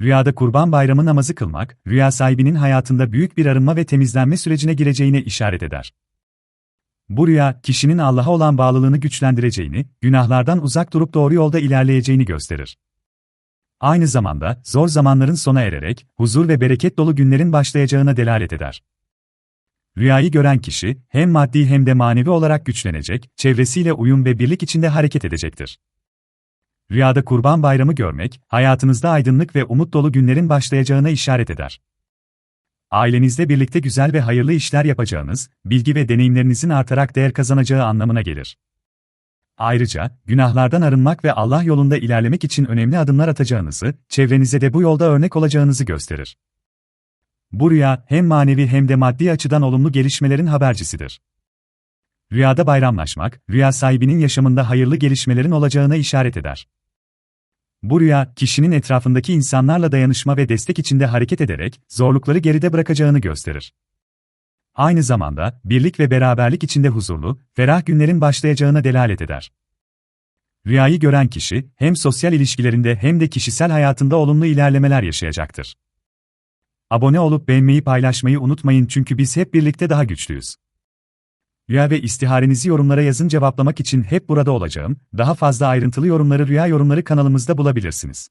Rüyada Kurban Bayramı namazı kılmak, rüya sahibinin hayatında büyük bir arınma ve temizlenme sürecine gireceğine işaret eder. Bu rüya, kişinin Allah'a olan bağlılığını güçlendireceğini, günahlardan uzak durup doğru yolda ilerleyeceğini gösterir. Aynı zamanda, zor zamanların sona ererek, huzur ve bereket dolu günlerin başlayacağına delalet eder. Rüyayı gören kişi, hem maddi hem de manevi olarak güçlenecek, çevresiyle uyum ve birlik içinde hareket edecektir. Rüyada Kurban Bayramı görmek, hayatınızda aydınlık ve umut dolu günlerin başlayacağına işaret eder. Ailenizle birlikte güzel ve hayırlı işler yapacağınız, bilgi ve deneyimlerinizin artarak değer kazanacağı anlamına gelir. Ayrıca, günahlardan arınmak ve Allah yolunda ilerlemek için önemli adımlar atacağınızı, çevrenize de bu yolda örnek olacağınızı gösterir. Bu rüya, hem manevi hem de maddi açıdan olumlu gelişmelerin habercisidir. Rüyada bayramlaşmak, rüya sahibinin yaşamında hayırlı gelişmelerin olacağına işaret eder. Bu rüya, kişinin etrafındaki insanlarla dayanışma ve destek içinde hareket ederek, zorlukları geride bırakacağını gösterir. Aynı zamanda, birlik ve beraberlik içinde huzurlu, ferah günlerin başlayacağına delalet eder. Rüyayı gören kişi, hem sosyal ilişkilerinde hem de kişisel hayatında olumlu ilerlemeler yaşayacaktır. Abone olup beğenmeyi paylaşmayı unutmayın çünkü biz hep birlikte daha güçlüyüz. Rüya ve istiharenizi yorumlara yazın cevaplamak için hep burada olacağım. Daha fazla ayrıntılı yorumları Rüya Yorumları kanalımızda bulabilirsiniz.